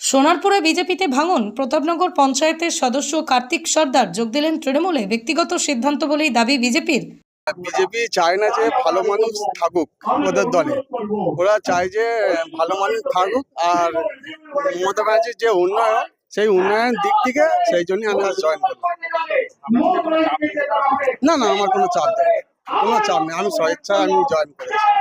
সোনারপুরে বিজেপিতে ভাঙন। প্রতাপনগর পঞ্চায়েতের সদস্য কার্তিক সর্দার যোগ দিলেন তৃণমূলে। ব্যক্তিগত সিদ্ধান্ত বলেই দাবি বিজেপির। বিজেপি চায় না যে ভালো মানুষ থাকুক ওদের দলে। ওরা চায় যে ভালো মানুষ থাকুক আর মমতা ব্যানার্জির যে উন্নয়ন, সেই উন্নয়নের দিক থেকে সেই জন্যই আমি জয়েন না না, আমার কোনো চাপ নেই। কোনো চাপ নেই। আমি স্বেচ্ছা আমি জয়েন করেছি।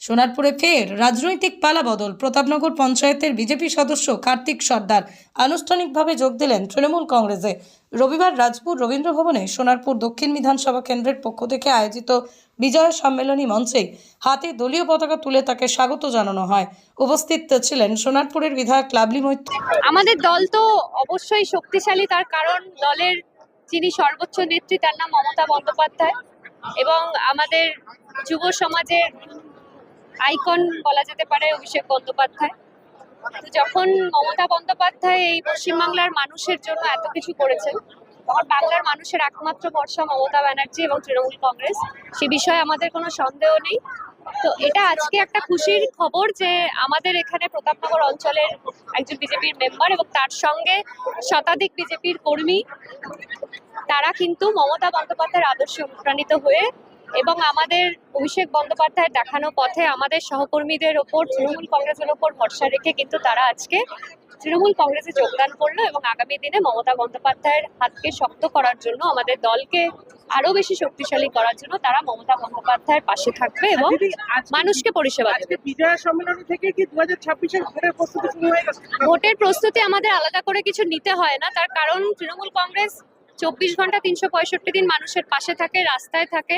সোনারপুরে ফের রাজনৈতিক পালাবদল। প্রতাপনগর পঞ্চায়েতের বিজেপি সদস্য কার্তিক সর্দার আনুষ্ঠানিকভাবে যোগ দিলেন তৃণমূল কংগ্রেসে। রবিবার রাজপুর রবীন্দ্র ভবনে সোনারপুর দক্ষিণ বিধানসভা কেন্দ্রের পক্ষ থেকে আয়োজিত বিজয় সম্মেলনী মঞ্চে হাতে দলীয় পতাকা তুলে তাকে স্বাগত জানানো হয়। উপস্থিত ছিলেন সোনারপুরের বিধায়ক লাভলি মৈত্র। আমাদের দল তো অবশ্যই শক্তিশালী, তার কারণ দলের যিনি সর্বোচ্চ নেত্রী, তার নাম মমতা বন্দ্যোপাধ্যায় এবং আমাদের যুব সমাজের আইকন বলা যেতে পারে, অভিষেক বন্দ্যোপাধ্যায়। তো যখন মমতা বন্দ্যোপাধ্যায় এই পশ্চিমবাংলার মানুষের জন্য এত কিছু করেছেন, তখন বাংলার মানুষের একমাত্র ভরসা মমতা ব্যানার্জি এবং তৃণমূল কংগ্রেস। সে বিষয়ে আমাদের কোনো সন্দেহ নেই। তো এটা আজকে একটা খুশির খবর যে আমাদের এখানে প্রতাপনগর অঞ্চলের একজন বিজেপির মেম্বার এবং তার সঙ্গে শতাধিক বিজেপির কর্মী, তারা কিন্তু মমতা বন্দ্যোপাধ্যায়ের আদর্শে অনুপ্রাণিত হয়ে এবং আমাদের অভিষেক বন্দ্যোপাধ্যায় দেখানো পথে আমাদের সহকর্মীদের ওপর তৃণমূল কংগ্রেসের ওপর ভরসা রেখে কিন্তু তারা আজকে তৃণমূল কংগ্রেসে যোগদান করল এবং আগামী দিনে মমতা বন্দ্যোপাধ্যায়ের হাতকে শক্ত করার জন্য আমাদের দলকে আরও বেশি শক্তিশালী করার জন্য তারা মমতা বন্দ্যোপাধ্যায়ের পাশে থাকবে এবং মানুষকে পরিষেবা দেবে। বিজয়া সম্মেলনী থেকে কি ভোটের প্রস্তুতি শুরু হয়ে গেছে? ভোটের প্রস্তুতি আমাদের আলাদা করে কিছু নিতে হয় না তার কারণ তৃণমূল কংগ্রেস চব্বিশ ঘণ্টা তিনশো পঁয়ষট্টি দিন মানুষের পাশে থাকে রাস্তায় থাকে।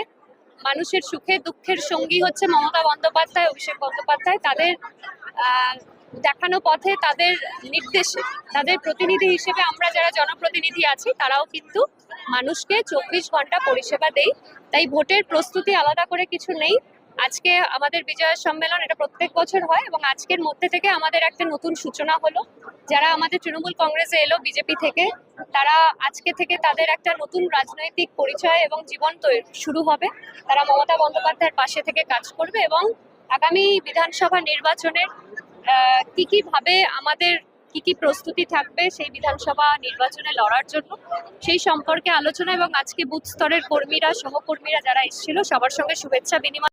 মানুষের সুখে, দুঃখের সঙ্গী হচ্ছে মমতা বন্দ্যোপাধ্যায়, অভিষেক বন্দ্যোপাধ্যায়। তাদের দেখানো পথে তাদের নির্দেশে, তাদের প্রতিনিধি হিসেবে আমরা যারা জনপ্রতিনিধি আছি, তারাও কিন্তু মানুষকে চব্বিশ ঘণ্টা পরিষেবা দেই। তাই ভোটের প্রস্তুতি আলাদা করে কিছু নেই। আজকে আমাদের বিজয় সম্মেলন এটা প্রত্যেক বছর হয় এবং আজকের মধ্যে থেকে আমাদের একটা নতুন সূচনা হলো। যারা আমাদের তৃণমূল কংগ্রেসে এলো, বিজেপি থেকে, তারা আজকে থেকে তাদের একটা নতুন রাজনৈতিক পরিচয় এবং জীবন শুরু হবে। তারা মমতা বন্দ্যোপাধ্যায়ের পাশে থেকে কাজ করবে এবং আগামী বিধানসভা নির্বাচনের কি কি ভাবে আমাদের, কি কি প্রস্তুতি থাকবে সেই বিধানসভা নির্বাচনে লড়ার জন্য, সেই সম্পর্কে আলোচনা এবং আজকে বুথ স্তরের কর্মীরা, সহকর্মীরা যারা এসেছিল, সবার সঙ্গে শুভেচ্ছা বিনিময়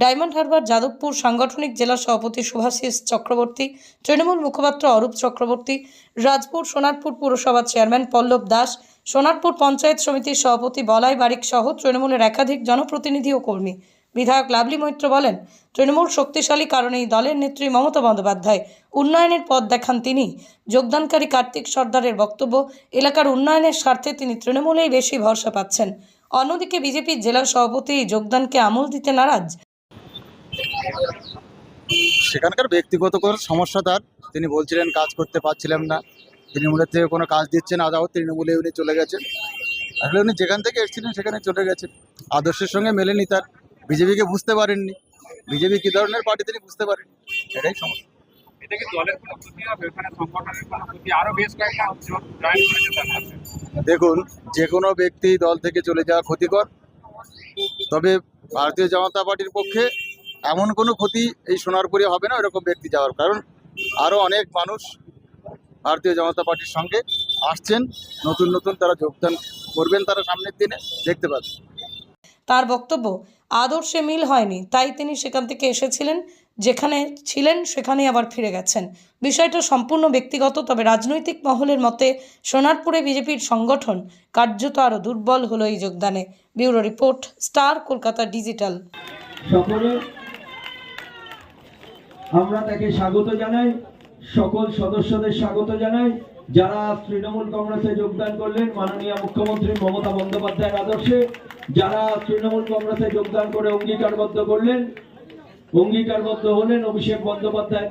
ডায়মন্ড হারবার, যাদবপুর সাংগঠনিক জেলা সভাপতি সুভাষিস চক্রবর্তী, তৃণমূল মুখপাত্র অরূপ চক্রবর্তী, রাজপুর সোনারপুর পুরসভার চেয়ারম্যান পল্লব দাস, সোনারপুর পঞ্চায়েত সমিতির সভাপতি বলাই বারিক সহ তৃণমূলের একাধিক জনপ্রতিনিধি ও কর্মী। বিধায়ক লাভলি মৈত্র বলেন, তৃণমূল শক্তিশালী কারণেই দলের নেত্রী মমতা বন্দ্যোপাধ্যায় উন্নয়নের পথ দেখান তিনি। যোগদানকারী কার্তিক সর্দারের বক্তব্য, এলাকার উন্নয়নের স্বার্থে তিনি তৃণমূলেই বেশি ভরসা পাচ্ছেন। অন্যদিকে বিজেপির জেলা সভাপতি যোগদানকে আমল দিতে নারাজ। সেখানকার ব্যক্তিগত সমস্যা তার। তিনি বলছিলেন কাজ করতে পারছিলাম না। তৃণমূলের থেকে কোনো কাজ দিচ্ছেন আদাও তৃণমূলে উনি চলে গেছেন। আসলে উনি যেখান থেকে এসেছিলেন সেখানে চলে গেছেন। আদর্শের সঙ্গে মেলেনি তার। বিজেপিকে বুঝতে পারেননি। বিজেপি কী ধরনের পার্টি তিনি বুঝতে পারেন এটাই সমস্যা। দলের কোনো ক্ষতি হবে? ওখানে সংগঠনের কোনো ক্ষতি? বেশ কয়েকটা জয়েন দেখুন, যে কোনো ব্যক্তি দল থেকে চলে যাওয়া ক্ষতিকর, তবে ভারতীয় জনতা পার্টির পক্ষে এমন কোনো ক্ষতি এই সোনারপুরে হবে না, এরকম ব্যক্তি যাওয়ার। কারণ আরও অনেক মানুষ ভারতীয় জনতা পার্টির সঙ্গে আসছেন, নতুন নতুন তারা যোগদান করবেন তারা সামনের দিনে, দেখতে পাবেন। তার বক্তব্য, আদর্শে মিল হয়নি। তাই তিনি সেখান থেকে এসেছিলেন, যেখানে ছিলেন সেখানেই আবার ফিরে গেছেন। বিষয়টা সম্পূর্ণ ব্যক্তিগত, তবে রাজনৈতিক মহলের মতে সোনারপুরে বিজেপির সংগঠন কার্যত আরও দুর্বল হলো এই যোগদানে। Bureau report, star, Kolkata digital. আমরা তাকে স্বাগত জানাই, সকল সদস্যদের স্বাগত জানাই। যারা তৃণমূল কংগ্রেসে যোগদান করলেন, মাননীয় মুখ্যমন্ত্রী মমতা বন্দ্যোপাধ্যায়ের আদর্শে, যারা তৃণমূল কংগ্রেসে যোগদান করে অঙ্গীকারবদ্ধ করলেন, অঙ্গীকারবদ্ধ হলেন অভিষেক বন্দ্যোপাধ্যায়।